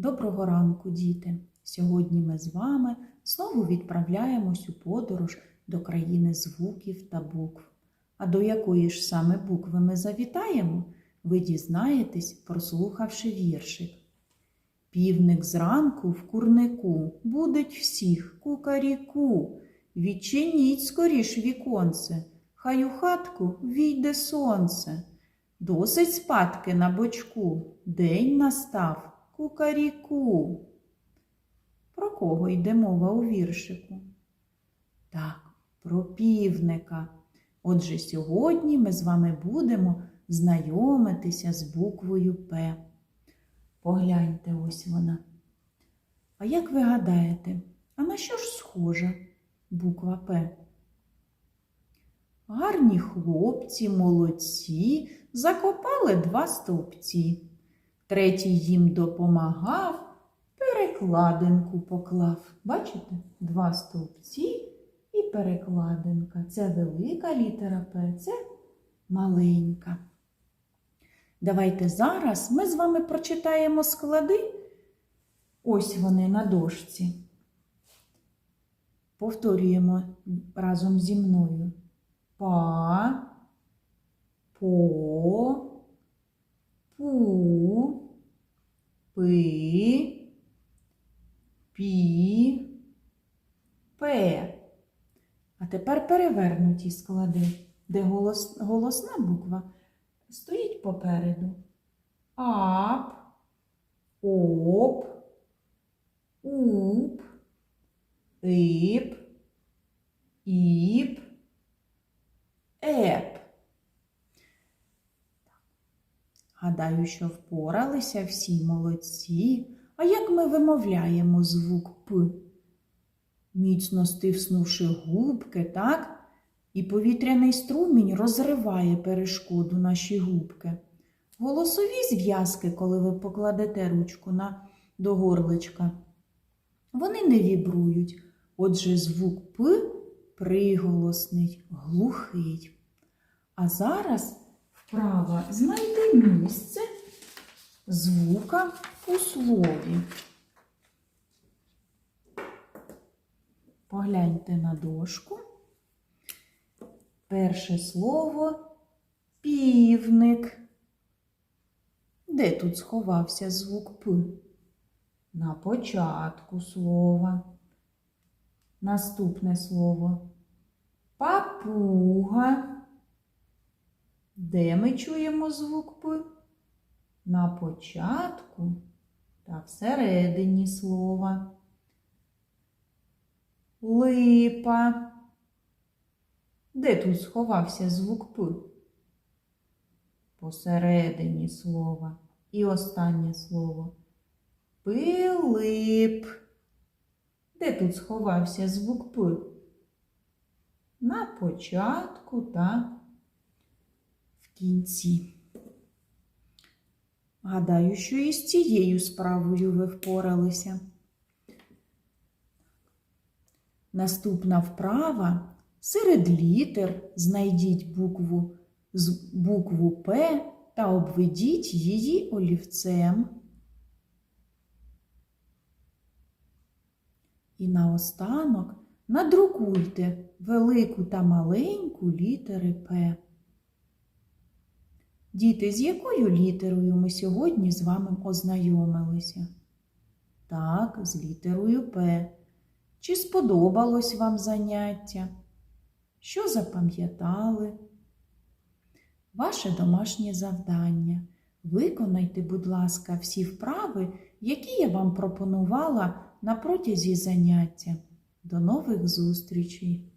Доброго ранку, діти! Сьогодні ми з вами знову відправляємось у подорож до країни звуків та букв. А до якої ж саме букви ми завітаємо, ви дізнаєтесь, прослухавши віршик. Півник зранку в курнику будить всіх кукаріку. Відчиніть скоріш віконце, хай у хатку війде сонце. Досить спадки на бочку, день настав кукаріку. Про кого йде мова у віршику? Так, про півника. Отже, сьогодні ми з вами будемо знайомитися з буквою П. Погляньте, ось вона. А як ви гадаєте, а на що ж схожа буква П? Гарні хлопці, молодці, закопали два стовпці. Третій їм допомагав, перекладинку поклав. Бачите? Два стовпці і перекладинка. Це велика літера П, це маленька. Давайте зараз ми з вами прочитаємо склади. Ось вони на дошці. Повторюємо разом зі мною. Па, по, пи, пі, пе. А тепер перевернуті склади, де голос, голосна буква стоїть попереду. Ап, оп, уп, ип, іп, еп. Гадаю, що впоралися всі молодці. А як ми вимовляємо звук П? Міцно стиснувши губки, так? І повітряний струмінь розриває перешкоду наші губки. Голосові зв'язки, коли ви покладете ручку на, до горличка, вони не вібрують. Отже, звук П приголосний, глухий. А зараз вправо знайди місце звука у слові. Погляньте на дошку. Перше слово півник. Де тут сховався звук П? На початку слова. Наступне слово папуга. Де ми чуємо звук П? На початку та всередині слова. Липа. Де тут сховався звук П? Посередині слова. І останнє слово. Пилип. Де тут сховався звук П? На початку та кінці. Гадаю, що і з цією справою ви впоралися. Наступна вправа серед літер знайдіть букву, з букву П та обведіть її олівцем. І наостанок надрукуйте велику та маленьку літери П. Діти, з якою літерою ми сьогодні з вами ознайомилися? Так, з літерою П. Чи сподобалось вам заняття? Що запам'ятали? Ваше домашнє завдання. Виконайте, будь ласка, всі вправи, які я вам пропонувала на протязі заняття. До нових зустрічей!